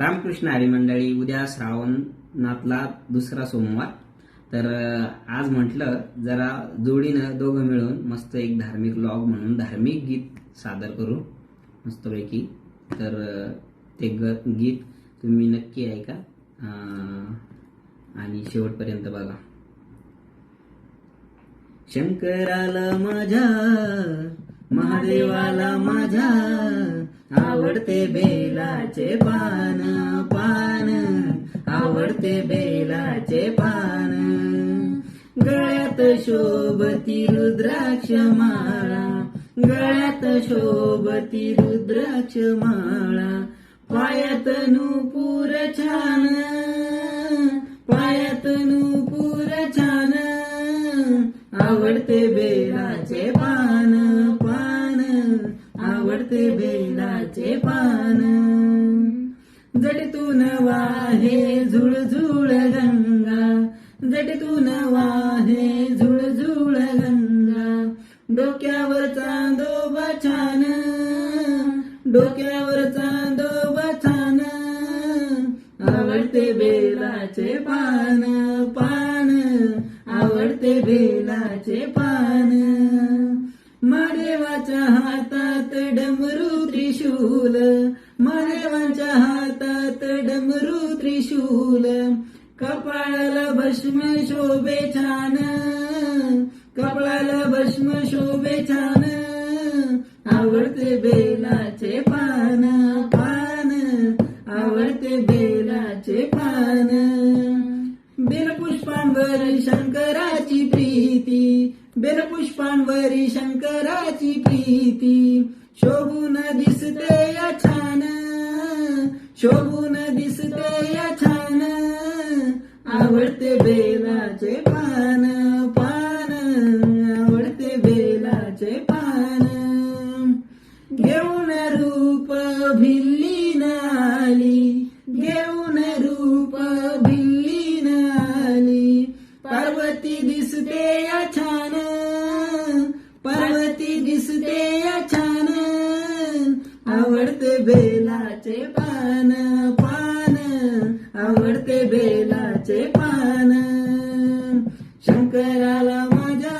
रामकृष्ण हरी मंडळी उद्या श्रावणातला दुसरा सोमवार. तर आज म्हटलं जरा जोडीनं दोघं मिळून मस्त एक धार्मिक लॉग म्हणून धार्मिक गीत सादर करू. मस्तपैकी. तर ते ग गीत तुम्ही नक्की ऐका. आणि शेवटपर्यंत बघा. शंकराला माझ्या महादेवाला माझ्या आवडते बेलाचे पान पान. आवडते बेलाचे पान. गळ्यात शोभती रुद्राक्ष माळा गळ्यात शोभती रुद्राक्ष माळा पायात नूपूर छान पायात नूपूर छान. आवडते बेलाचे पान पान आवडते बेलाचे पान. जडतून वाहे झुळझुळ गंगा. जडतून वाहे झुळझुळ गंगा. डोक्यावर चांदोबा छान. डोक्यावर चांदोबा छान. आवडते बेलाचे पान पान. आवडते बेलाचे पान. महादेवाच्या हाता डमरू त्रिशूल महादेवाच्या हातात डमरू त्रिशूल कपाळाला भस्म शोभे छान कपाळाला भस्म शोभे छान आवडते बेलाचे पान पान आवडते बेलाचे पान. बेलपुष्पांवरी शंकराची प्रीती बेलपुष्पांवरी शंकराची प्रीती शोभून दिसते या छान. शोभून दिसते या छान. आवडते बेलाचे पान पान. आवडते बेलाचे पान. घेऊन रूप भिल्ली आली घेऊन आवडते बेलाचे पान पान. आवडते बेलाचे पान. शंकराला माझ्या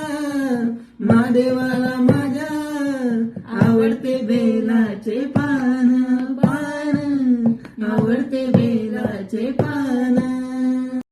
महादेवाला माझ्या. आवडते बेलाचे पान पान. आवडते बेलाचे पान.